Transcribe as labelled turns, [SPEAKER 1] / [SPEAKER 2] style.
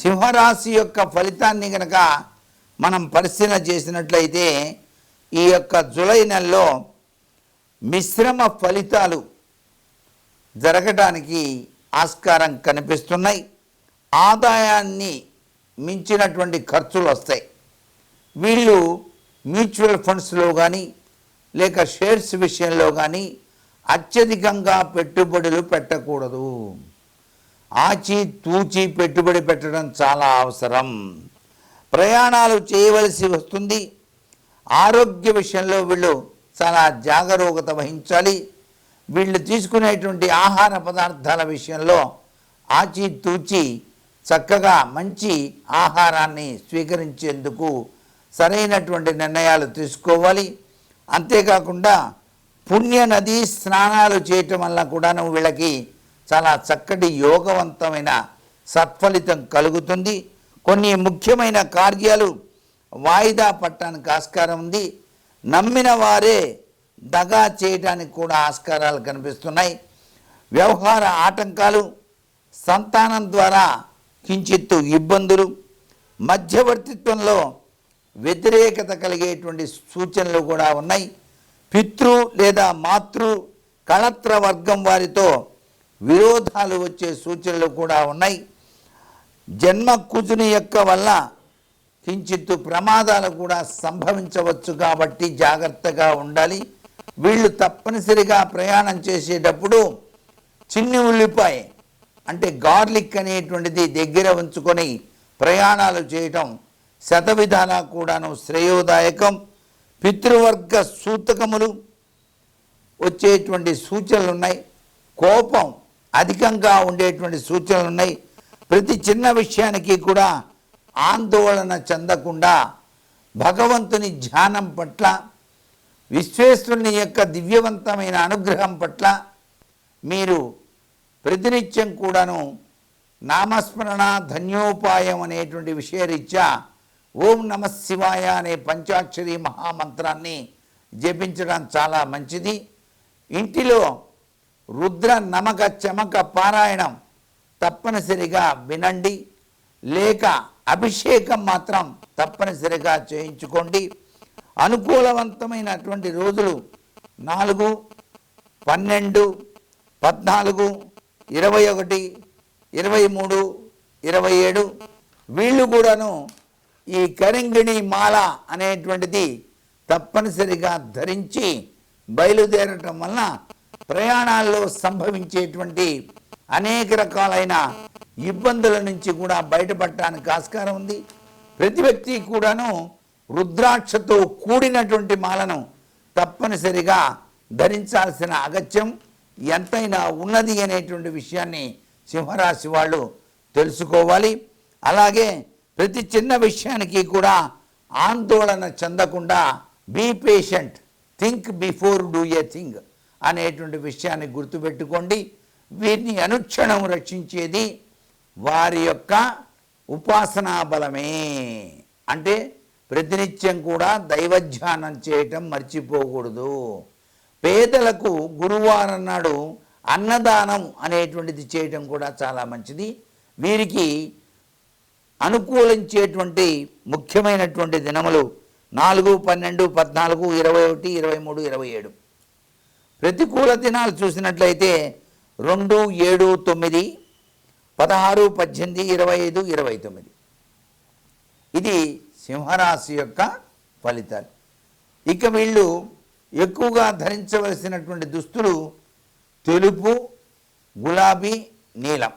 [SPEAKER 1] సింహరాశి యొక్క ఫలితాన్ని గనక మనం పరిశీలన చేసినట్లయితే ఈ యొక్క జూలై నెలలో మిశ్రమ ఫలితాలు జరగడానికి ఆస్కారం కనిపిస్తున్నాయి. ఆదాయాన్ని మించినటువంటి ఖర్చులు వస్తాయి. వీళ్ళు మ్యూచువల్ ఫండ్స్లో కానీ లేక షేర్స్ విషయంలో కానీ అత్యధికంగా పెట్టుబడులు పెట్టకూడదు. ఆచి తూచి పెట్టుబడి పెట్టడం చాలా అవసరం. ప్రయాణాలు చేయవలసి వస్తుంది. ఆరోగ్య విషయంలో వీళ్ళు చాలా జాగరూకత వహించాలి. వీళ్ళు తీసుకునేటువంటి ఆహార పదార్థాల విషయంలో ఆచి తూచి చక్కగా మంచి ఆహారాన్ని స్వీకరించేందుకు సరైనటువంటి నిర్ణయాలు తీసుకోవాలి. అంతేకాకుండా పుణ్య నది స్నానాలు చేయటం వల్ల కూడాను వీళ్ళకి చాలా చక్కటి యోగవంతమైన సత్ఫలితం కలుగుతుంది. కొన్ని ముఖ్యమైన కార్యాలు వాయిదా పట్టడానికి ఆస్కారం ఉంది. నమ్మిన వారే దగా చేయడానికి కూడా ఆస్కారాలు కనిపిస్తున్నాయి. వ్యవహార ఆటంకాలు సంతానం ద్వారా కించిత్తు ఇబ్బందులు మధ్యవర్తిత్వంలో వ్యతిరేకత కలిగేటువంటి సూచనలు కూడా ఉన్నాయి. పితృ లేదా మాతృ కళత్ర వర్గం వారితో విరోధాలు వచ్చే సూచనలు కూడా ఉన్నాయి. జన్మ కుజుని యొక్క వల్ల కించిత్తు ప్రమాదాలు కూడా సంభవించవచ్చు కాబట్టి జాగ్రత్తగా ఉండాలి. వీళ్ళు తప్పనిసరిగా ప్రయాణం చేసేటప్పుడు చిన్ని ఉల్లిపాయ అంటే గార్లిక్ అనేటువంటిది దగ్గర ఉంచుకొని ప్రయాణాలు చేయటం శతవిధాన కూడాను శ్రేయోదాయకం. పితృవర్గ సూతకములు వచ్చేటువంటి సూచనలు ఉన్నాయి. కోపం అధికంగా ఉండేటువంటి సూచనలు ఉన్నాయి. ప్రతి చిన్న విషయానికి కూడా ఆందోళన చెందకుండా భగవంతుని ధ్యానం పట్ల విశ్వేశ్వరుని యొక్క దివ్యవంతమైన అనుగ్రహం పట్ల మీరు ప్రతినిత్యం కూడాను నామస్మరణ ధన్యోపాయం అనేటువంటి విషయరీత్యా ఓం నమ శివాయ అనే పంచాక్షరి మహామంత్రాన్ని జపించడం చాలా మంచిది. ఇంటిలో రుద్ర నమక చమక పారాయణం తప్పనిసరిగా వినండి. లేక అభిషేకం మాత్రం తప్పనిసరిగా చేయించుకోండి. అనుకూలవంతమైనటువంటి రోజులు నాలుగు పన్నెండు పద్నాలుగు ఇరవై ఒకటి ఇరవై మూడు ఇరవై ఏడు. వీళ్ళు కూడాను ఈ కరింగిణి మాల అనేటువంటిది తప్పనిసరిగా ధరించి బయలుదేరటం వలన ప్రయాణాల్లో సంభవించేటువంటి అనేక రకాలైన ఇబ్బందుల నుంచి కూడా బయటపడటానికి ఆస్కారం ఉంది. ప్రతి వ్యక్తి కూడాను రుద్రాక్షతో కూడినటువంటి మాలను తప్పనిసరిగా ధరించాల్సిన అగత్యం ఎంతైనా ఉన్నది అనేటువంటి విషయాన్ని సింహరాశి వాళ్ళు తెలుసుకోవాలి. అలాగే ప్రతి చిన్న విషయానికి కూడా ఆందోళన చెందకుండా be patient think before do a thing అనేటువంటి విషయాన్ని గుర్తుపెట్టుకోండి. వీరిని అనుక్షణం రక్షించేది వారి యొక్క ఉపాసనా బలమే. అంటే ప్రతినిత్యం కూడా దైవధ్యానం చేయటం మర్చిపోకూడదు. పేదలకు గురువారం నాడు అన్నదానం అనేటువంటిది చేయటం కూడా చాలా మంచిది. వీరికి అనుకూలించేటువంటి ముఖ్యమైనటువంటి దినములు నాలుగు పన్నెండు పద్నాలుగు ఇరవై ఒకటి ఇరవై మూడు ఇరవై ఏడు. ప్రతికూల దినాలు చూసినట్లయితే రెండు ఏడు తొమ్మిది పదహారు పద్దెనిమిది ఇరవై ఐదు ఇరవై తొమ్మిది. ఇది సింహరాశి యొక్క ఫలితాలు. ఇక వీళ్ళు ఎక్కువగా ధరించవలసినటువంటి దుస్తులు తెలుపు గులాబీ నీలం.